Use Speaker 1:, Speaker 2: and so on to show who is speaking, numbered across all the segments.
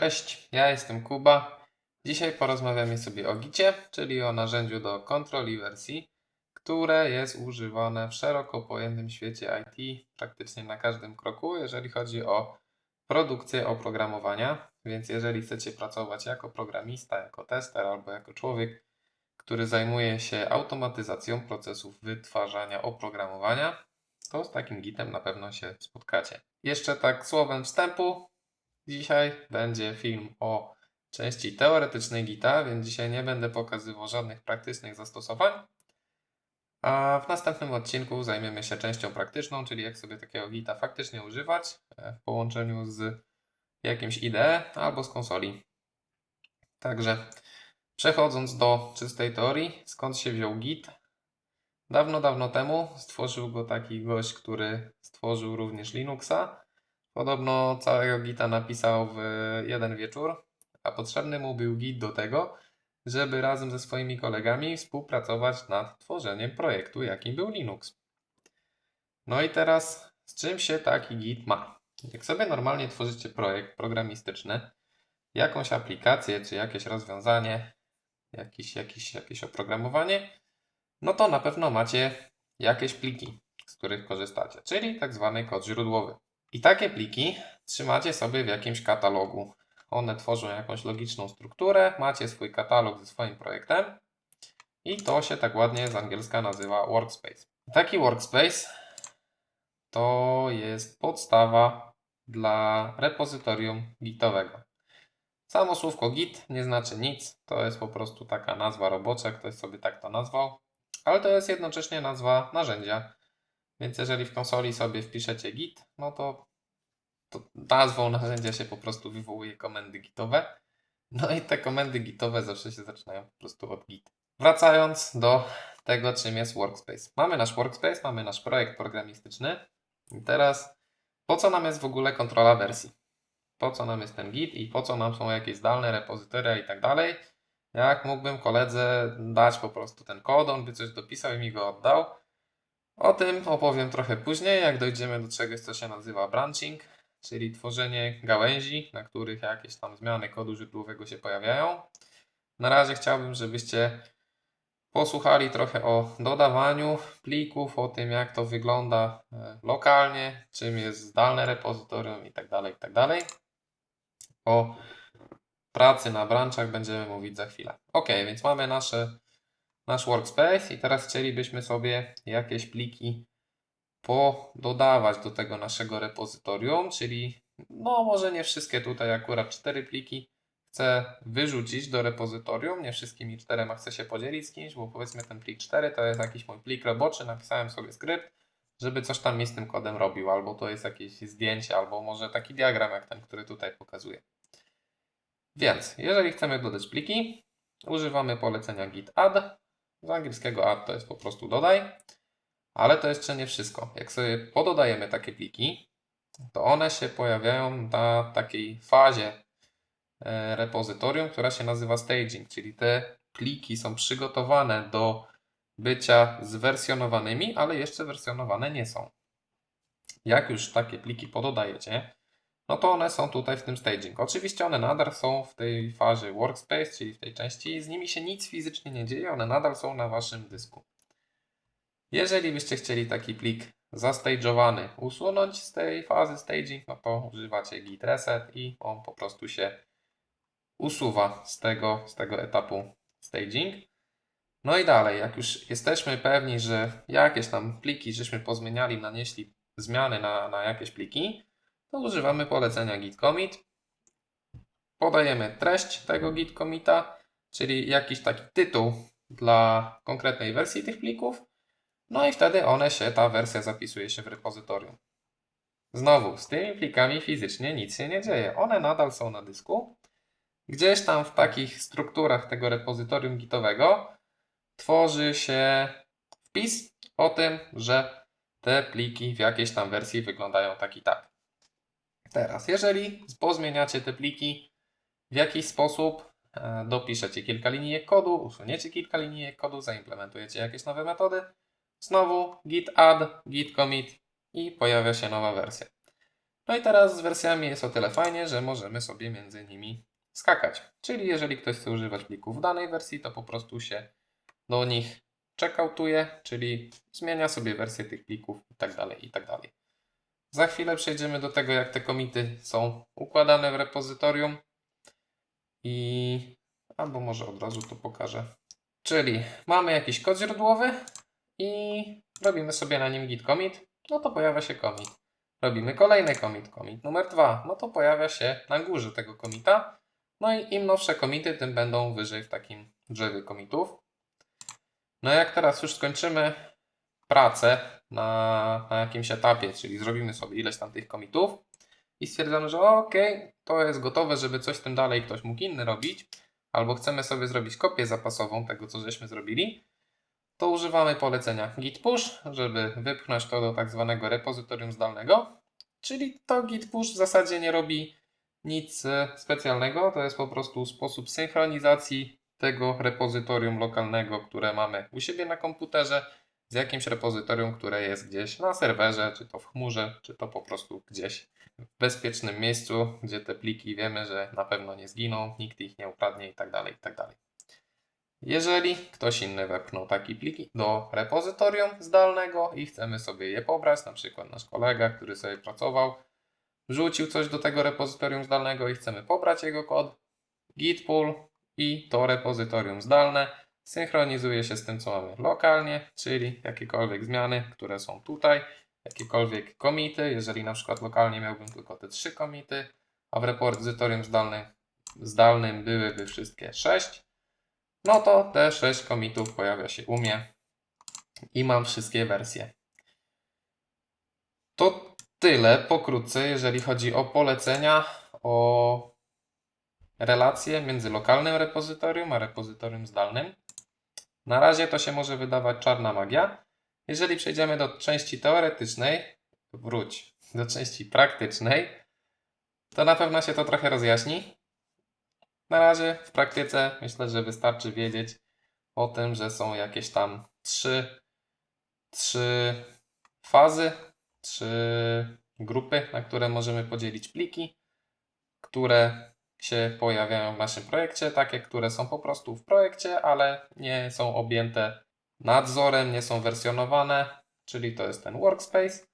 Speaker 1: Cześć, ja jestem Kuba. Dzisiaj porozmawiamy sobie o Gicie, czyli o narzędziu do kontroli wersji, które jest używane w szeroko pojętym świecie IT praktycznie na każdym kroku, jeżeli chodzi o produkcję oprogramowania. Więc jeżeli chcecie pracować jako programista, jako tester albo jako człowiek, który zajmuje się automatyzacją procesów wytwarzania oprogramowania, to z takim Gitem na pewno się spotkacie. Jeszcze tak słowem wstępu, Dzisiaj będzie film o części teoretycznej Gita, więc dzisiaj nie będę pokazywał żadnych praktycznych zastosowań. A w następnym odcinku zajmiemy się częścią praktyczną, czyli jak sobie takiego Gita faktycznie używać e, w połączeniu z jakimś IDE albo z konsoli. Także przechodząc do czystej teorii, skąd się wziął Git? Dawno, dawno temu stworzył go taki gość, który stworzył również Linuxa. Podobno całego Gita napisał w jeden wieczór, a potrzebny mu był Git do tego, żeby razem ze swoimi kolegami współpracować nad tworzeniem projektu, jakim był Linux. No i teraz, z czym się taki Git ma? Jak sobie normalnie tworzycie projekt programistyczny, jakąś aplikację czy jakieś rozwiązanie, jakieś, jakieś, jakieś oprogramowanie, no to na pewno macie jakieś pliki, z których korzystacie, czyli tak zwany kod źródłowy. I takie pliki trzymacie sobie w jakimś katalogu. One tworzą jakąś logiczną strukturę, macie swój katalog ze swoim projektem i to się tak ładnie z angielska nazywa workspace. Taki workspace to jest podstawa dla repozytorium gitowego. Samo słówko git nie znaczy nic, to jest po prostu taka nazwa robocza, ktoś sobie tak to nazwał, ale to jest jednocześnie nazwa narzędzia. Więc jeżeli w konsoli sobie wpiszecie git, no to, to nazwą narzędzia się po prostu wywołuje komendy gitowe. No i te komendy gitowe zawsze się zaczynają po prostu od git. Wracając do tego, czym jest Workspace. Mamy nasz Workspace, mamy nasz projekt programistyczny. I teraz, po co nam jest w ogóle kontrola wersji? Po co nam jest ten git i po co nam są jakieś zdalne repozytoria i tak dalej? Jak mógłbym koledze dać po prostu ten kod, on by coś dopisał i mi go oddał, o tym opowiem trochę później, jak dojdziemy do czegoś, co się nazywa branching, czyli tworzenie gałęzi, na których jakieś tam zmiany kodu źródłowego się pojawiają. Na razie chciałbym, żebyście posłuchali trochę o dodawaniu plików, o tym, jak to wygląda e, lokalnie, czym jest zdalne repozytorium itd. tak itd. Tak o pracy na branchach będziemy mówić za chwilę. Ok, więc mamy nasze nasz workspace i teraz chcielibyśmy sobie jakieś pliki pododawać do tego naszego repozytorium, czyli no może nie wszystkie tutaj akurat cztery pliki chcę wyrzucić do repozytorium, nie wszystkimi czterema chcę się podzielić z kimś, bo powiedzmy ten plik 4 to jest jakiś mój plik roboczy, napisałem sobie skrypt, żeby coś tam mi z tym kodem robił, albo to jest jakieś zdjęcie, albo może taki diagram jak ten, który tutaj pokazuję. Więc jeżeli chcemy dodać pliki, używamy polecenia git add z angielskiego add to jest po prostu dodaj. Ale to jeszcze nie wszystko. Jak sobie pododajemy takie pliki, to one się pojawiają na takiej fazie e, repozytorium, która się nazywa staging, czyli te pliki są przygotowane do bycia zwersjonowanymi, ale jeszcze wersjonowane nie są. Jak już takie pliki pododajecie, no to one są tutaj w tym staging. Oczywiście one nadal są w tej fazie workspace, czyli w tej części, z nimi się nic fizycznie nie dzieje, one nadal są na waszym dysku. Jeżeli byście chcieli taki plik zastage'owany usunąć z tej fazy staging, no to używacie git reset i on po prostu się usuwa z tego, z tego etapu staging. No i dalej, jak już jesteśmy pewni, że jakieś tam pliki żeśmy pozmieniali, nanieśli zmiany na, na jakieś pliki, to używamy polecenia git commit. Podajemy treść tego git commita, czyli jakiś taki tytuł dla konkretnej wersji tych plików. No i wtedy one się, ta wersja zapisuje się w repozytorium. Znowu, z tymi plikami fizycznie nic się nie dzieje. One nadal są na dysku. Gdzieś tam w takich strukturach tego repozytorium gitowego tworzy się wpis o tym, że te pliki w jakiejś tam wersji wyglądają tak i tak. Teraz, jeżeli pozmieniacie te pliki w jakiś sposób, e, dopiszecie kilka linijek kodu, usuniecie kilka linijek kodu, zaimplementujecie jakieś nowe metody, znowu git add, git commit i pojawia się nowa wersja. No i teraz z wersjami jest o tyle fajnie, że możemy sobie między nimi skakać. Czyli jeżeli ktoś chce używać plików w danej wersji, to po prostu się do nich checkoutuje, czyli zmienia sobie wersję tych plików i tak dalej, i tak dalej. Za chwilę przejdziemy do tego, jak te komity są układane w repozytorium i albo może od razu to pokażę. Czyli mamy jakiś kod źródłowy i robimy sobie na nim git commit, no to pojawia się commit. Robimy kolejny commit, commit numer dwa, no to pojawia się na górze tego commita. No i im nowsze komity, tym będą wyżej w takim drzewie komitów. No jak teraz już skończymy pracę na, na jakimś etapie, czyli zrobimy sobie ileś tam tych komitów i stwierdzamy, że ok, to jest gotowe, żeby coś tym dalej ktoś mógł inny robić, albo chcemy sobie zrobić kopię zapasową tego, co żeśmy zrobili, to używamy polecenia git push, żeby wypchnąć to do tak zwanego repozytorium zdalnego. Czyli to git push w zasadzie nie robi nic e, specjalnego, to jest po prostu sposób synchronizacji tego repozytorium lokalnego, które mamy u siebie na komputerze z jakimś repozytorium, które jest gdzieś na serwerze, czy to w chmurze, czy to po prostu gdzieś w bezpiecznym miejscu, gdzie te pliki wiemy, że na pewno nie zginą, nikt ich nie ukradnie itd. itd. Jeżeli ktoś inny wepchnął taki pliki do repozytorium zdalnego i chcemy sobie je pobrać, na przykład nasz kolega, który sobie pracował, wrzucił coś do tego repozytorium zdalnego i chcemy pobrać jego kod, git pull i to repozytorium zdalne synchronizuje się z tym, co mamy lokalnie, czyli jakiekolwiek zmiany, które są tutaj, jakiekolwiek komity, jeżeli na przykład lokalnie miałbym tylko te trzy komity, a w repozytorium zdalnym, zdalnym byłyby wszystkie 6, no to te 6 komitów pojawia się u mnie i mam wszystkie wersje. To tyle pokrótce, jeżeli chodzi o polecenia, o relacje między lokalnym repozytorium a repozytorium zdalnym. Na razie to się może wydawać czarna magia. Jeżeli przejdziemy do części teoretycznej, wróć do części praktycznej, to na pewno się to trochę rozjaśni. Na razie w praktyce myślę, że wystarczy wiedzieć o tym, że są jakieś tam trzy, trzy fazy, trzy grupy, na które możemy podzielić pliki, które się pojawiają w naszym projekcie, takie, które są po prostu w projekcie, ale nie są objęte nadzorem, nie są wersjonowane, czyli to jest ten workspace.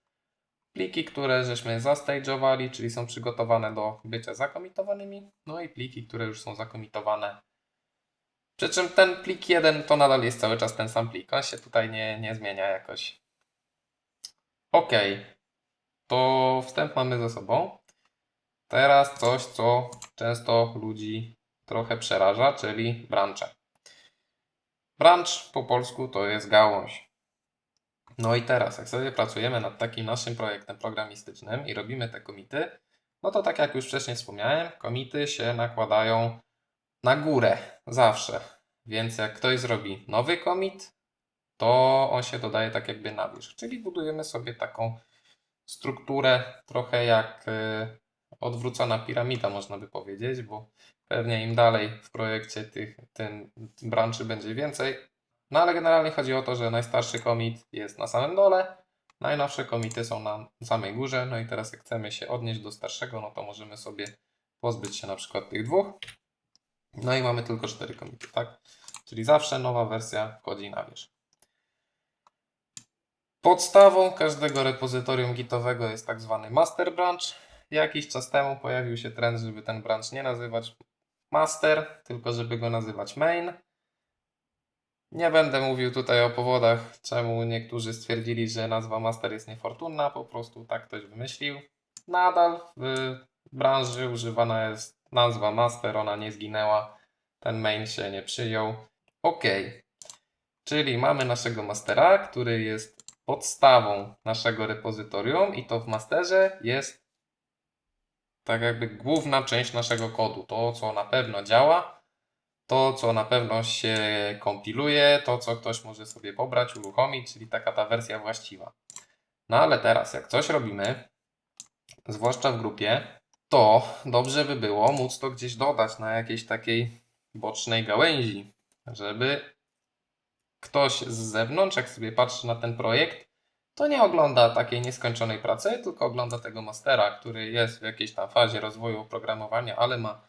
Speaker 1: Pliki, które żeśmy zastage'owali, czyli są przygotowane do bycia zakomitowanymi, no i pliki, które już są zakomitowane. Przy czym ten plik jeden to nadal jest cały czas ten sam plik, on się tutaj nie, nie zmienia jakoś. Ok, to wstęp mamy za sobą. Teraz coś, co często ludzi trochę przeraża, czyli brancze. Branch po polsku to jest gałąź. No i teraz, jak sobie pracujemy nad takim naszym projektem programistycznym i robimy te komity, no to tak jak już wcześniej wspomniałem, komity się nakładają na górę zawsze. Więc jak ktoś zrobi nowy commit, to on się dodaje tak jakby na wierzch. Czyli budujemy sobie taką strukturę trochę jak y, odwrócona piramida, można by powiedzieć, bo pewnie im dalej w projekcie tych tym branczy będzie więcej. No ale generalnie chodzi o to, że najstarszy commit jest na samym dole, najnowsze komity są na samej górze. No i teraz jak chcemy się odnieść do starszego, no to możemy sobie pozbyć się na przykład tych dwóch. No i mamy tylko cztery komity, tak? Czyli zawsze nowa wersja wchodzi na wierzch. Podstawą każdego repozytorium gitowego jest tak zwany master branch. Jakiś czas temu pojawił się trend, żeby ten branch nie nazywać master, tylko żeby go nazywać main. Nie będę mówił tutaj o powodach, czemu niektórzy stwierdzili, że nazwa master jest niefortunna, po prostu tak ktoś wymyślił. Nadal w branży używana jest nazwa master, ona nie zginęła, ten main się nie przyjął. Ok, czyli mamy naszego mastera, który jest podstawą naszego repozytorium i to w masterze jest tak jakby główna część naszego kodu, to co na pewno działa, to co na pewno się kompiluje, to co ktoś może sobie pobrać, uruchomić, czyli taka ta wersja właściwa. No ale teraz, jak coś robimy, zwłaszcza w grupie, to dobrze by było móc to gdzieś dodać na jakiejś takiej bocznej gałęzi, żeby ktoś z zewnątrz, jak sobie patrzy na ten projekt, to nie ogląda takiej nieskończonej pracy, tylko ogląda tego mastera, który jest w jakiejś tam fazie rozwoju oprogramowania, ale ma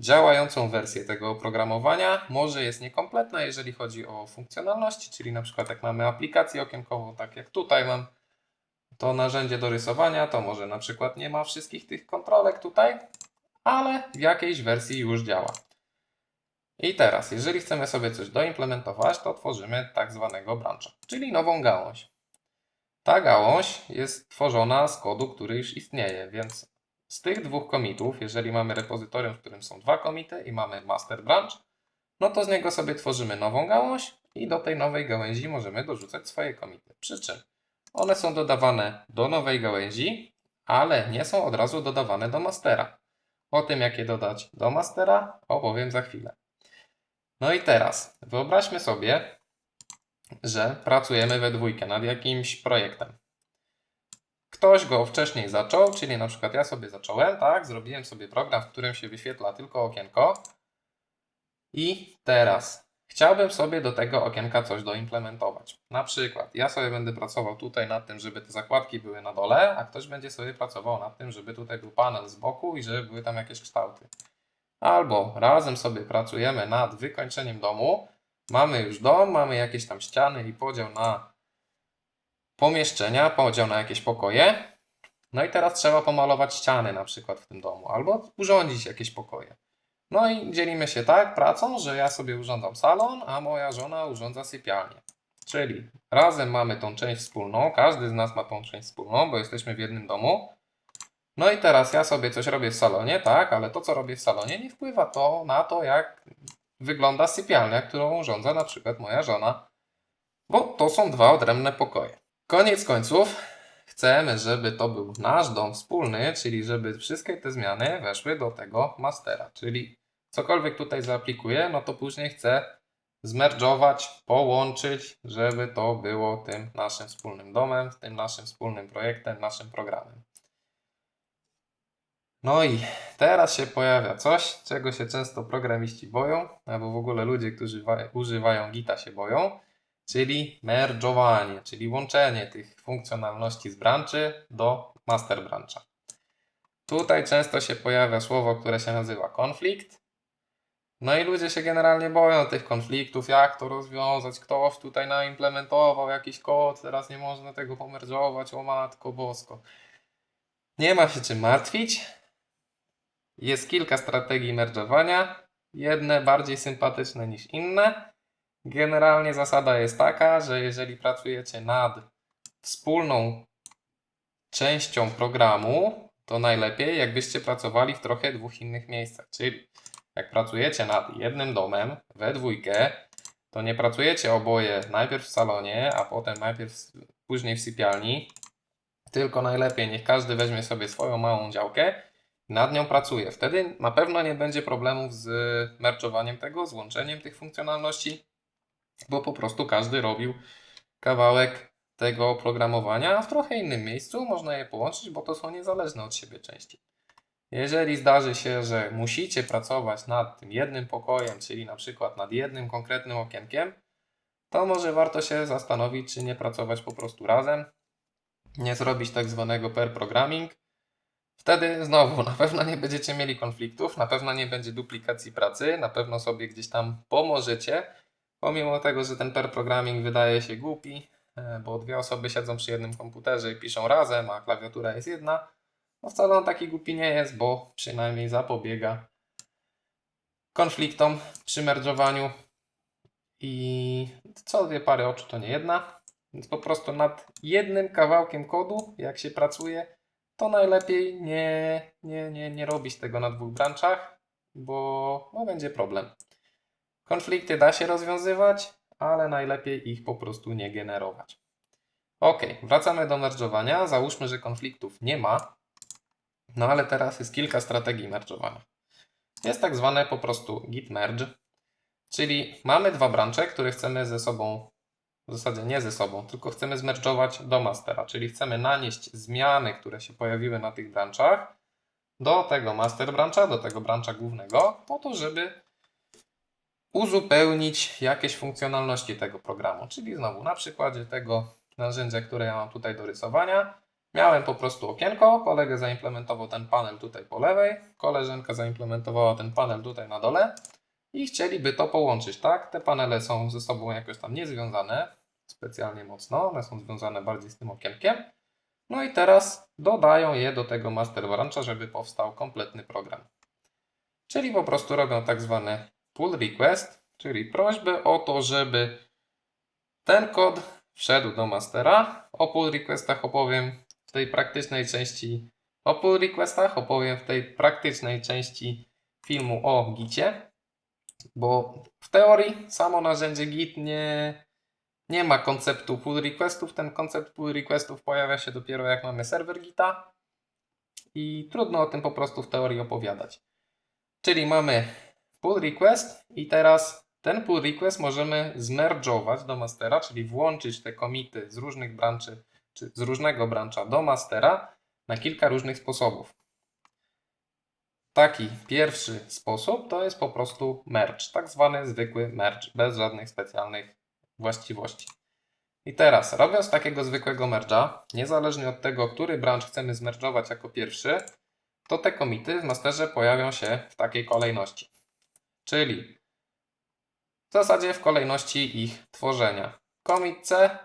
Speaker 1: działającą wersję tego oprogramowania. Może jest niekompletna, jeżeli chodzi o funkcjonalności, czyli na przykład jak mamy aplikację okienkową, tak jak tutaj mam to narzędzie do rysowania, to może na przykład nie ma wszystkich tych kontrolek tutaj, ale w jakiejś wersji już działa. I teraz, jeżeli chcemy sobie coś doimplementować, to tworzymy tak zwanego brancha, czyli nową gałąź. Ta gałąź jest tworzona z kodu, który już istnieje, więc z tych dwóch komitów, jeżeli mamy repozytorium, w którym są dwa komity i mamy master branch, no to z niego sobie tworzymy nową gałąź i do tej nowej gałęzi możemy dorzucać swoje komity. Przy czym one są dodawane do nowej gałęzi, ale nie są od razu dodawane do mastera. O tym, jak je dodać do mastera, opowiem za chwilę. No i teraz wyobraźmy sobie, że pracujemy we dwójkę nad jakimś projektem. Ktoś go wcześniej zaczął, czyli na przykład ja sobie zacząłem, tak? Zrobiłem sobie program, w którym się wyświetla tylko okienko. I teraz chciałbym sobie do tego okienka coś doimplementować. Na przykład ja sobie będę pracował tutaj nad tym, żeby te zakładki były na dole, a ktoś będzie sobie pracował nad tym, żeby tutaj był panel z boku i żeby były tam jakieś kształty. Albo razem sobie pracujemy nad wykończeniem domu. Mamy już dom, mamy jakieś tam ściany i podział na pomieszczenia, podział na jakieś pokoje. No i teraz trzeba pomalować ściany na przykład w tym domu, albo urządzić jakieś pokoje. No i dzielimy się tak pracą, że ja sobie urządzam salon, a moja żona urządza sypialnię. Czyli razem mamy tą część wspólną, każdy z nas ma tą część wspólną, bo jesteśmy w jednym domu. No i teraz ja sobie coś robię w salonie, tak, ale to co robię w salonie nie wpływa to na to, jak wygląda sypialnia, którą urządza na przykład moja żona, bo to są dwa odrębne pokoje. Koniec końców chcemy, żeby to był nasz dom wspólny, czyli żeby wszystkie te zmiany weszły do tego mastera, czyli cokolwiek tutaj zaaplikuję, no to później chcę zmerdżować, połączyć, żeby to było tym naszym wspólnym domem, tym naszym wspólnym projektem, naszym programem. No i teraz się pojawia coś, czego się często programiści boją, albo w ogóle ludzie, którzy wa- używają Gita się boją, czyli merge'owanie, czyli łączenie tych funkcjonalności z branchy do master brancha. Tutaj często się pojawia słowo, które się nazywa konflikt. No i ludzie się generalnie boją tych konfliktów, jak to rozwiązać, ktoś tutaj naimplementował jakiś kod, teraz nie można tego pomerżować, o matko bosko. Nie ma się czym martwić. Jest kilka strategii merge'owania, jedne bardziej sympatyczne niż inne. Generalnie zasada jest taka, że jeżeli pracujecie nad wspólną częścią programu, to najlepiej jakbyście pracowali w trochę dwóch innych miejscach. Czyli jak pracujecie nad jednym domem we dwójkę, to nie pracujecie oboje najpierw w salonie, a potem najpierw później w sypialni, tylko najlepiej niech każdy weźmie sobie swoją małą działkę nad nią pracuje. Wtedy na pewno nie będzie problemów z merczowaniem tego, z łączeniem tych funkcjonalności, bo po prostu każdy robił kawałek tego oprogramowania, a w trochę innym miejscu można je połączyć, bo to są niezależne od siebie części. Jeżeli zdarzy się, że musicie pracować nad tym jednym pokojem, czyli na przykład nad jednym konkretnym okienkiem, to może warto się zastanowić, czy nie pracować po prostu razem, nie zrobić tak zwanego pair programming. Wtedy znowu na pewno nie będziecie mieli konfliktów, na pewno nie będzie duplikacji pracy, na pewno sobie gdzieś tam pomożecie, pomimo tego, że ten pair programming wydaje się głupi, e, bo dwie osoby siedzą przy jednym komputerze i piszą razem, a klawiatura jest jedna. No wcale on taki głupi nie jest, bo przynajmniej zapobiega konfliktom przy merdżowaniu i co dwie pary oczu to nie jedna. Więc po prostu nad jednym kawałkiem kodu, jak się pracuje, to najlepiej nie, nie, nie, nie robić tego na dwóch branczach, bo, będzie problem. Konflikty da się rozwiązywać, ale najlepiej ich po prostu nie generować. Ok, wracamy do merdżowania. Załóżmy, że konfliktów nie ma. No ale teraz jest kilka strategii merdżowania. Jest tak zwane po prostu git merge, czyli mamy dwa brancze, które chcemy ze sobą, w zasadzie nie ze sobą, tylko chcemy zmerdżować do mastera, czyli chcemy nanieść zmiany, które się pojawiły na tych branczach do tego master brancha, do tego brancha głównego, po to, żeby uzupełnić jakieś funkcjonalności tego programu. Czyli znowu na przykładzie tego narzędzia, które ja mam tutaj do rysowania. Miałem po prostu okienko, kolega zaimplementował ten panel tutaj po lewej, koleżanka zaimplementowała ten panel tutaj na dole i chcieliby to połączyć, tak? Te panele są ze sobą jakoś tam niezwiązane specjalnie mocno, one są związane bardziej z tym okienkiem. No i teraz dodają je do tego master brancha, żeby powstał kompletny program. Czyli po prostu robią tak zwany pull request, czyli prośbę o to, żeby ten kod wszedł do mastera. O pull requestach opowiem w tej praktycznej części. O pull requestach opowiem w tej praktycznej części filmu o Gicie, bo w teorii samo narzędzie Git nie, nie ma konceptu pull requestów. Ten koncept pull requestów pojawia się dopiero jak mamy serwer Gita i trudno o tym po prostu w teorii opowiadać. Czyli mamy pull request i teraz ten pull request możemy zmerdżować do mastera, czyli włączyć te komity z różnych branczy, czy z różnego brancha do mastera na kilka różnych sposobów. Taki pierwszy sposób to jest po prostu merge, tak zwany zwykły merge, bez żadnych specjalnych właściwości. I teraz, robiąc takiego zwykłego merge'a, niezależnie od tego, który branch chcemy zmerdżować jako pierwszy, to te komity w masterze pojawią się w takiej kolejności. Czyli w zasadzie w kolejności ich tworzenia. Commit C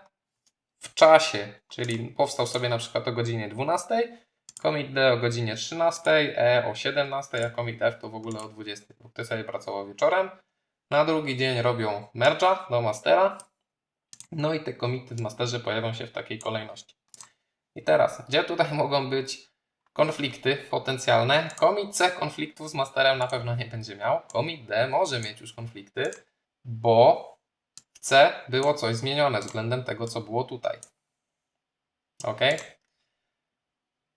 Speaker 1: w czasie, czyli powstał sobie na przykład o godzinie 12, commit D o godzinie 13, E o 17, a commit F to w ogóle o 20, bo ktoś sobie pracował wieczorem. Na drugi dzień robią merge'a do mastera, no i te komity w masterze pojawią się w takiej kolejności. I teraz, gdzie tutaj mogą być konflikty potencjalne? Commit C konfliktów z masterem na pewno nie będzie miał. Commit D może mieć już konflikty, bo w C było coś zmienione względem tego, co było tutaj. Ok?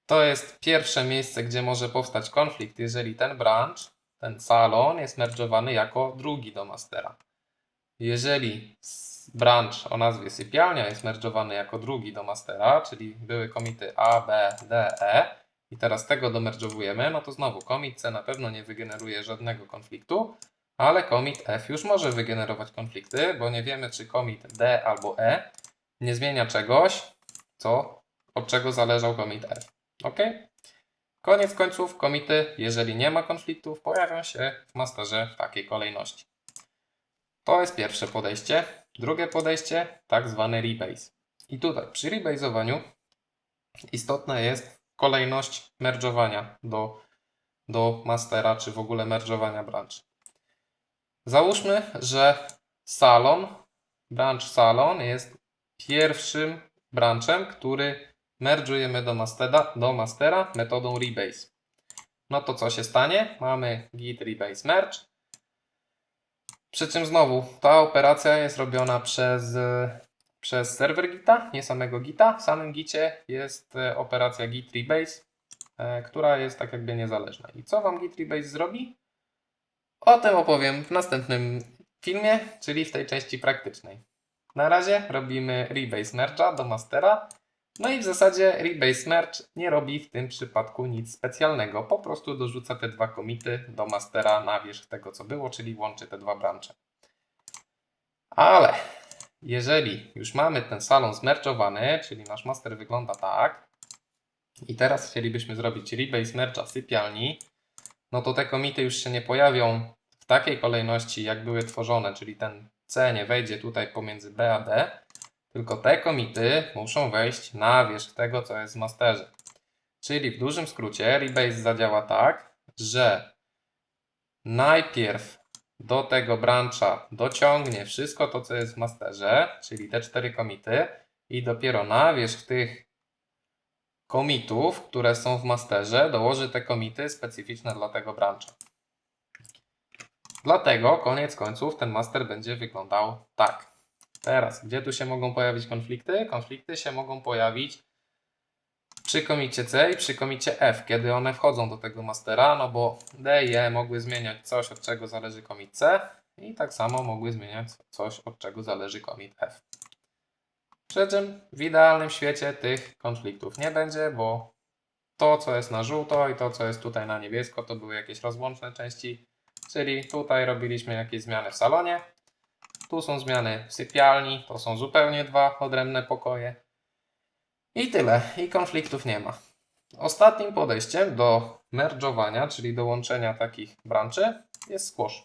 Speaker 1: To jest pierwsze miejsce, gdzie może powstać konflikt, jeżeli ten branch, ten salon jest merge'owany jako drugi do mastera. Jeżeli branch o nazwie sypialnia jest merge'owany jako drugi do mastera, czyli były komity A, B, D, E i teraz tego domerge'owujemy, no to znowu commit C na pewno nie wygeneruje żadnego konfliktu, ale commit F już może wygenerować konflikty, bo nie wiemy, czy commit D albo E nie zmienia czegoś, co, od czego zależał commit F. Ok? Koniec końców, komity, jeżeli nie ma konfliktów, pojawią się w masterze w takiej kolejności. To jest pierwsze podejście. Drugie podejście, tak zwany rebase. I tutaj przy rebase'owaniu istotna jest kolejność merge'owania do, do mastera, czy w ogóle merge'owania branch. Załóżmy, że salon, branch salon jest pierwszym branchem, który merge'ujemy do mastera, do mastera metodą rebase. No to co się stanie? Mamy git rebase merge. Przy czym znowu ta operacja jest robiona przez, przez serwer Gita, nie samego Gita. W samym Gicie jest e, operacja git rebase, e, która jest tak jakby niezależna. I co Wam git rebase zrobi? O tym opowiem w następnym filmie, czyli w tej części praktycznej. Na razie robimy rebase merge'a do mastera. No i w zasadzie rebase merge nie robi w tym przypadku nic specjalnego. Po prostu dorzuca te dwa komity do mastera na wierzch tego co było, czyli łączy te dwa brancze. Ale jeżeli już mamy ten salon zmerczowany, czyli nasz master wygląda tak, i teraz chcielibyśmy zrobić rebase merge'a sypialni, no to te komity już się nie pojawią w takiej kolejności, jak były tworzone, czyli ten C nie wejdzie tutaj pomiędzy B a D, tylko te komity muszą wejść na wierzch tego, co jest w masterze. Czyli w dużym skrócie Rebase zadziała tak, że najpierw do tego brancha dociągnie wszystko to, co jest w masterze, czyli te cztery komity i dopiero na wierzch tych komitów, które są w masterze, dołoży te komity specyficzne dla tego brancha. Dlatego koniec końców ten master będzie wyglądał tak. Teraz, gdzie tu się mogą pojawić konflikty? Konflikty się mogą pojawić przy komicie C i przy komicie F, kiedy one wchodzą do tego mastera, no bo D i E mogły zmieniać coś, od czego zależy komit C i tak samo mogły zmieniać coś, od czego zależy komit F. Przy czym w idealnym świecie tych konfliktów nie będzie, bo to, co jest na żółto i to, co jest tutaj na niebiesko, to były jakieś rozłączne części, czyli tutaj robiliśmy jakieś zmiany w salonie, tu są zmiany w sypialni, to są zupełnie dwa odrębne pokoje. I tyle. I konfliktów nie ma. Ostatnim podejściem do merge'owania, czyli do łączenia takich branczy, jest squash.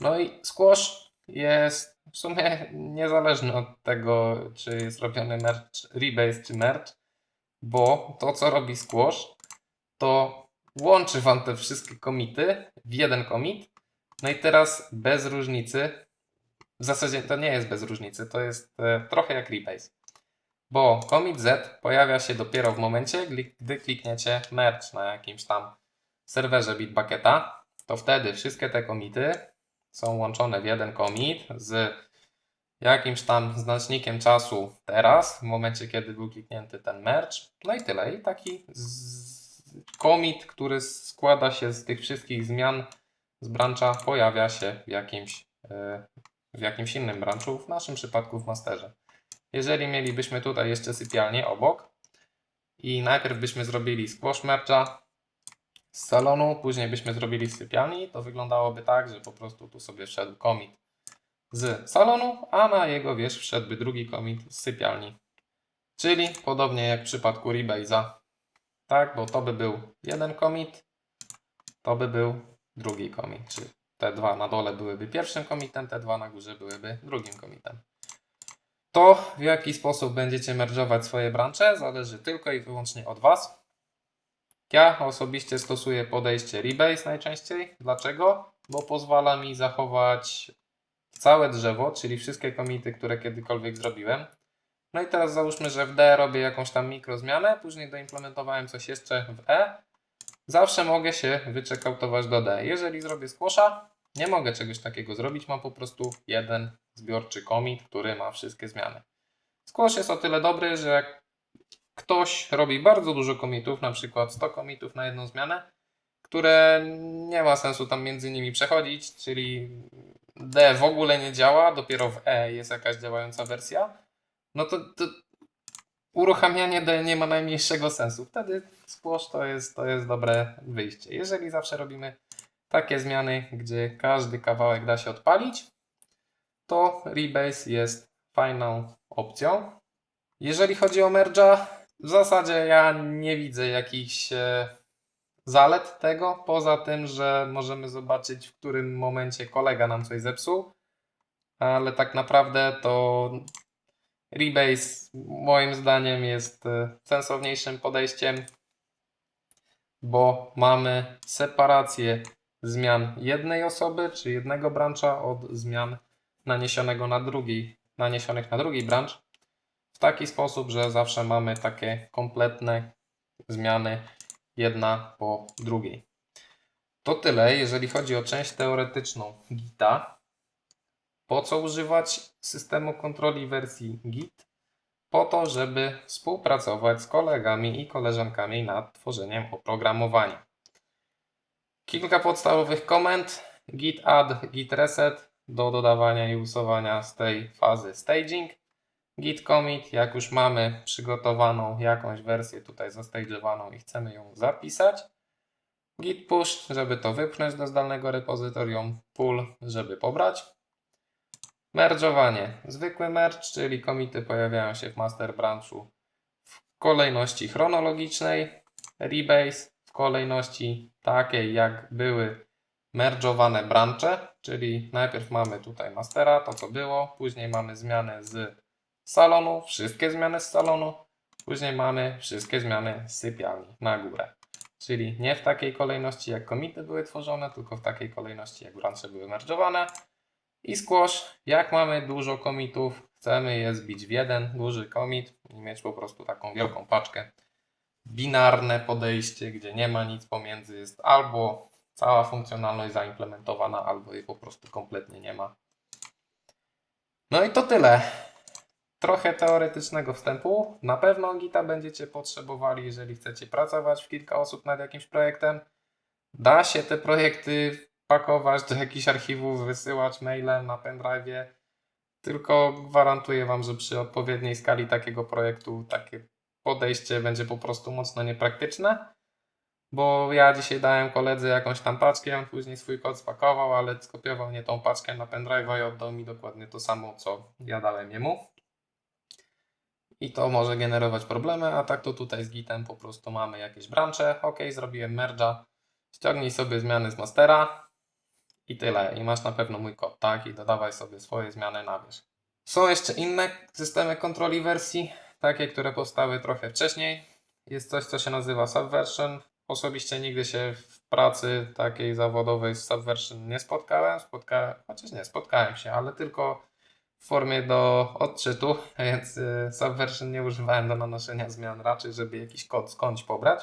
Speaker 1: No i squash jest w sumie niezależny od tego, czy jest robiony merge, rebase czy merge, bo to, co robi squash, to łączy Wam te wszystkie komity w jeden commit. No i teraz bez różnicy, w zasadzie to nie jest bez różnicy, to jest e, trochę jak rebase. Bo commit Z pojawia się dopiero w momencie, gdy- klikniecie merge na jakimś tam serwerze Bitbucketa, to wtedy wszystkie te komity są łączone w jeden commit z jakimś tam znacznikiem czasu teraz, w momencie kiedy był kliknięty ten merge. No i tyle. I taki commit, który składa się z tych wszystkich zmian z brancha, pojawia się w jakimś, e, w jakimś innym branchu, w naszym przypadku w masterze. Jeżeli mielibyśmy tutaj jeszcze sypialnię obok i najpierw byśmy zrobili squash merge'a z salonu, później byśmy zrobili sypialni, to wyglądałoby tak, że po prostu tu sobie wszedł commit z salonu, a na jego wierzch wszedłby drugi commit z sypialni. Czyli podobnie jak w przypadku Rebase'a. Tak, bo to by był jeden commit, to by był drugi commit. Czyli te dwa na dole byłyby pierwszym commitem, te dwa na górze byłyby drugim commitem. To, w jaki sposób będziecie merge'ować swoje brancze, zależy tylko i wyłącznie od Was. Ja osobiście stosuję podejście Rebase najczęściej. Dlaczego? Bo pozwala mi zachować całe drzewo, czyli wszystkie komity, które kiedykolwiek zrobiłem. No i teraz załóżmy, że w D robię jakąś tam mikrozmianę, później doimplementowałem coś jeszcze w E. Zawsze mogę się wyczekautować do D. Jeżeli zrobię squasha, nie mogę czegoś takiego zrobić, mam po prostu jeden zbiorczy commit, który ma wszystkie zmiany. Squash jest o tyle dobry, że jak ktoś robi bardzo dużo commitów, na przykład 100 commitów na jedną zmianę, które nie ma sensu tam między nimi przechodzić, czyli D w ogóle nie działa, dopiero w E jest jakaś działająca wersja, no to, to uruchamianie D nie ma najmniejszego sensu. Wtedy squash to jest, to jest dobre wyjście. Jeżeli zawsze robimy takie zmiany, gdzie każdy kawałek da się odpalić, to Rebase jest fajną opcją. Jeżeli chodzi o merge'a, w zasadzie ja nie widzę jakichś e, zalet tego, poza tym, że możemy zobaczyć, w którym momencie kolega nam coś zepsuł, ale tak naprawdę to Rebase moim zdaniem jest e, sensowniejszym podejściem, bo mamy separację zmian jednej osoby czy jednego brancha od zmian naniesionego na drugi, naniesionych na drugi branch w taki sposób, że zawsze mamy takie kompletne zmiany jedna po drugiej. To tyle, jeżeli chodzi o część teoretyczną Gita. Po co używać systemu kontroli wersji Git? Po to, żeby współpracować z kolegami i koleżankami nad tworzeniem oprogramowania. Kilka podstawowych komend: git add, git reset do dodawania i usuwania z tej fazy staging. Git commit, jak już mamy przygotowaną jakąś wersję tutaj zastage'owaną i chcemy ją zapisać. Git push, żeby to wypchnąć do zdalnego repozytorium. Pull, żeby pobrać. Merge'owanie. Zwykły merge, czyli komity pojawiają się w master branchu w kolejności chronologicznej. Rebase kolejności takiej, jak były merge'owane brancze, czyli najpierw mamy tutaj mastera, to co było, później mamy zmiany z salonu, wszystkie zmiany z salonu, później mamy wszystkie zmiany z sypialni na górę. Czyli nie w takiej kolejności jak komity były tworzone, tylko w takiej kolejności jak brancze były merge'owane. I squash, jak mamy dużo komitów, chcemy je zbić w jeden duży komit i mieć po prostu taką wielką paczkę. Binarne podejście, gdzie nie ma nic pomiędzy, jest albo cała funkcjonalność zaimplementowana, albo jej po prostu kompletnie nie ma. No i to tyle. Trochę teoretycznego wstępu. Na pewno Gita będziecie potrzebowali, jeżeli chcecie pracować w kilka osób nad jakimś projektem. Da się te projekty pakować do jakichś archiwów, wysyłać mailem na pendrive'ie. Tylko gwarantuję Wam, że przy odpowiedniej skali takiego projektu takie podejście będzie po prostu mocno niepraktyczne. Bo ja dzisiaj dałem koledze jakąś tam paczkę, on później swój kod spakował, ale skopiował nie tą paczkę na pendrive'a i oddał mi dokładnie to samo, co ja dałem jemu. i to może generować problemy, a tak to tutaj z Gitem po prostu mamy jakieś brancze. Ok, zrobiłem merge'a. Ściągnij sobie zmiany z mastera i tyle. I masz na pewno mój kod, tak? I dodawaj sobie swoje zmiany na wierzch. Są jeszcze inne systemy kontroli wersji, takie, które powstały trochę wcześniej. Jest coś, co się nazywa Subversion. Osobiście nigdy się w pracy takiej zawodowej z Subversion nie spotkałem. Spotkałem, chociaż nie, spotkałem się, ale tylko w formie do odczytu, więc y, Subversion nie używałem do nanoszenia zmian, raczej żeby jakiś kod skądś pobrać.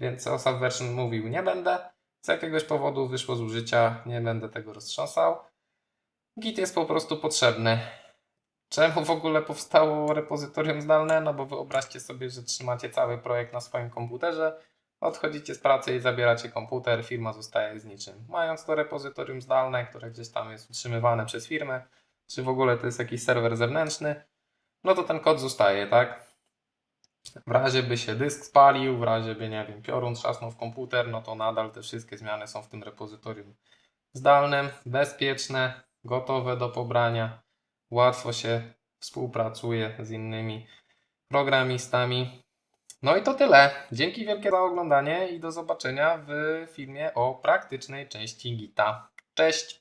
Speaker 1: Więc o Subversion mówił nie będę. Z jakiegoś powodu wyszło z użycia, nie będę tego roztrząsał. Git jest po prostu potrzebny. Czemu w ogóle powstało repozytorium zdalne? No bo wyobraźcie sobie, że trzymacie cały projekt na swoim komputerze, odchodzicie z pracy i zabieracie komputer, firma zostaje z niczym. Mając to repozytorium zdalne, które gdzieś tam jest utrzymywane przez firmę, czy w ogóle to jest jakiś serwer zewnętrzny, no to ten kod zostaje, tak? W razie by się dysk spalił, w razie by, nie wiem, piorun trzasnął w komputer, no to nadal te wszystkie zmiany są w tym repozytorium zdalnym, bezpieczne, gotowe do pobrania. Łatwo się współpracuje z innymi programistami. No i to tyle. Dzięki wielkie za oglądanie i do zobaczenia w filmie o praktycznej części Gita. Cześć!